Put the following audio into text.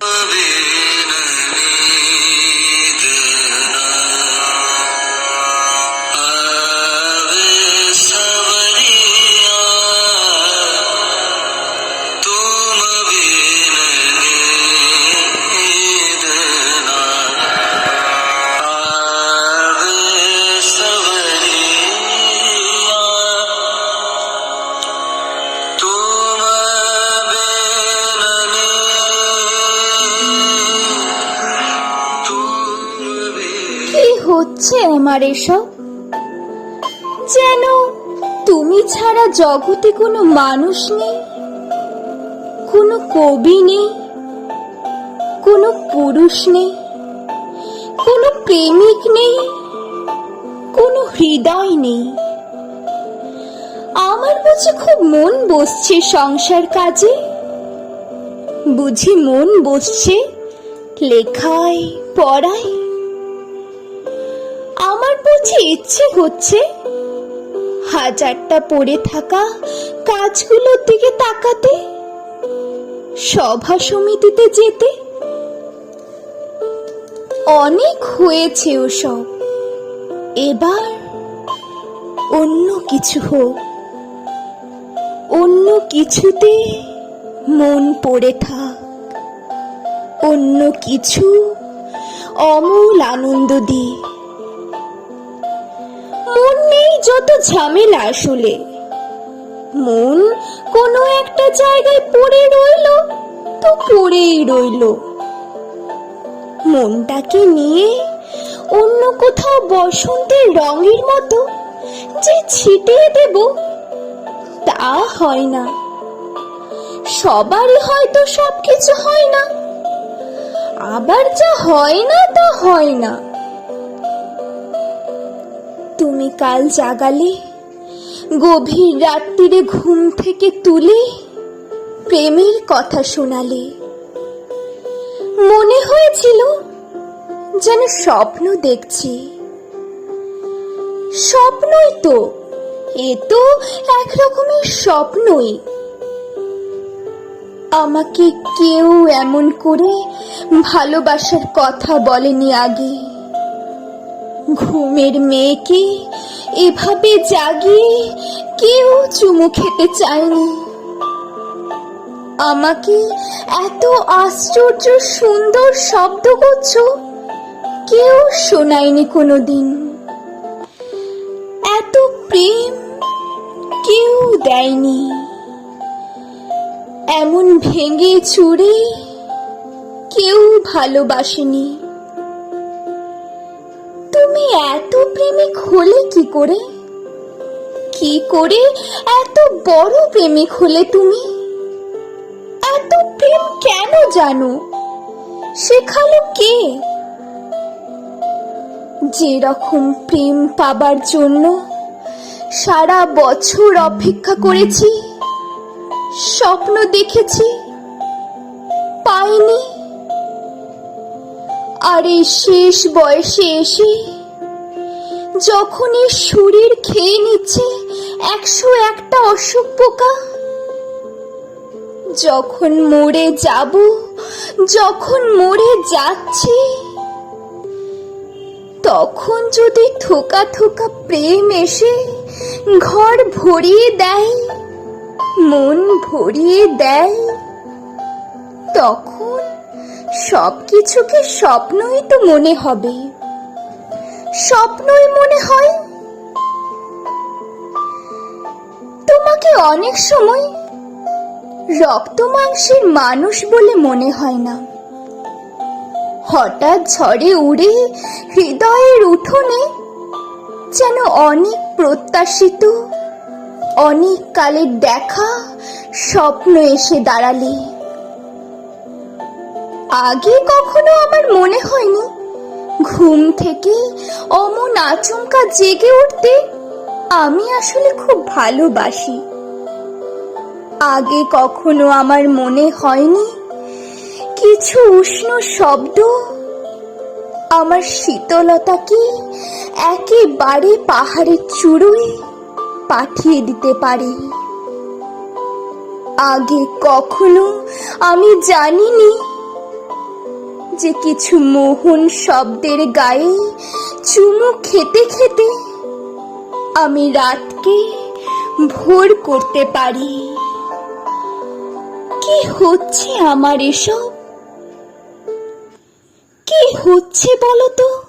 কি হচ্ছে আমার এসব? যেন তুমি ছাড়া জগতে কোনো মানুষ নেই, কোনো কবি নেই, কোনো পুরুষ নেই, কোনো প্রেমিক নেই, কোনো হৃদয় নেই। আমার বুঝি খুব মন বসছে সংসার কাজে? বুঝি মন বসছে লেখায়, পড়ায়? বুঝি ইচ্ছে হচ্ছে? হাজারটা পড়ে থাকা কাজগুলোর দিকে তাকাতে? সভা সমিতিতে যেতে? অনেক হয়েছে ওসব। এবার অন্য কিছু হোক। অন্য কিছুতে মন পড়ে থাক। অন্য কিছু অমূল আনন্দ দিয়ে মন নেই যত ঝামেলা আসলে। মন কোনো একটা জায়গায় পড়ে রইল তো পড়েই রইল। মনটাকে নিয়ে অন্য কোথাও বসন্তের রঙের মতো যে ছিটিয়ে দেব, তা হয় না। সবারই হয়তো সবকিছু হয় না। আবার যা হয় না তা হয় না। তুমি কাল জাগালে, গভীর রাত্রিরে ঘুম থেকে তুলে প্রেমের কথা শোনালে। মনে হয়েছিল যেন স্বপ্ন দেখছি। স্বপ্নই তো, এ তো এক রকমের স্বপ্নই। আমাকে কেউ এমন করে ভালোবাসার কথা বলেনি আগে। ঘুমের মেয়েকে এভাবে জাগিয়ে কেউ চুমু খেতে চায়নি। আমাকে এত আশ্চর্য সুন্দর শব্দ শব্দগুচ্ছ কেউ শোনায়নি কোনোদিন। এত প্রেম কেউ দেয়নি। এমন ভেঙে চুরে কেউ ভালোবাসেনি। এত প্রেমিক হলে কি করে? কি করে এত বড় প্রেমিক হলে তুমি? এত প্রেম কেন জানো? শেখালো কে? যে রকম প্রেম পাবার জন্য সারা বছর অপেক্ষা করেছি, স্বপ্ন দেখেছি, পাইনি। আর এই শেষ বয়সে এসে যখন শরীর খেয়ে নিচ্ছে, একশো একটা অসুখ পোকা। যখন মরে যাব, যখন মরে যাচ্ছি, তখন যদি থোকা থোকা প্রেম এসে ঘর ভরিয়ে দেয়, মন ভরিয়ে দেয়, তখন সব কিছুকে স্বপ্নই তো মনে হবে। স্বপ্নই মনে হয়। তোমাকে অনেক সময় রক্ত মাংসের মানুষ বলে মনে হয় না। হঠাৎ ঝড়ে উড়ে হৃদয়ের উঠোনে যেন অনেক প্রত্যাশিত, অনেক কালের দেখা স্বপ্ন এসে দাঁড়ালে। আগে কখনো আমার মনে হয়নি ঘুম থেকে অমন আচমকা জেগে উঠতে আমি আসলে খুব ভালোবাসি। আগে কখনো আমার মনে হয়নি কিছু উষ্ণ শব্দ। আমার শীতলতাকে একেবারে পাহাড়ের চূড়োয় পাঠিয়ে দিতে পারে? আগে কখনো আমি জানিনি যে কিছু মোহন শব্দের গায়ে চুমু খেতে খেতে আমি রাতকে ভোর করতে পারি। কি হচ্ছে আমার এসব? কি হচ্ছে বলতো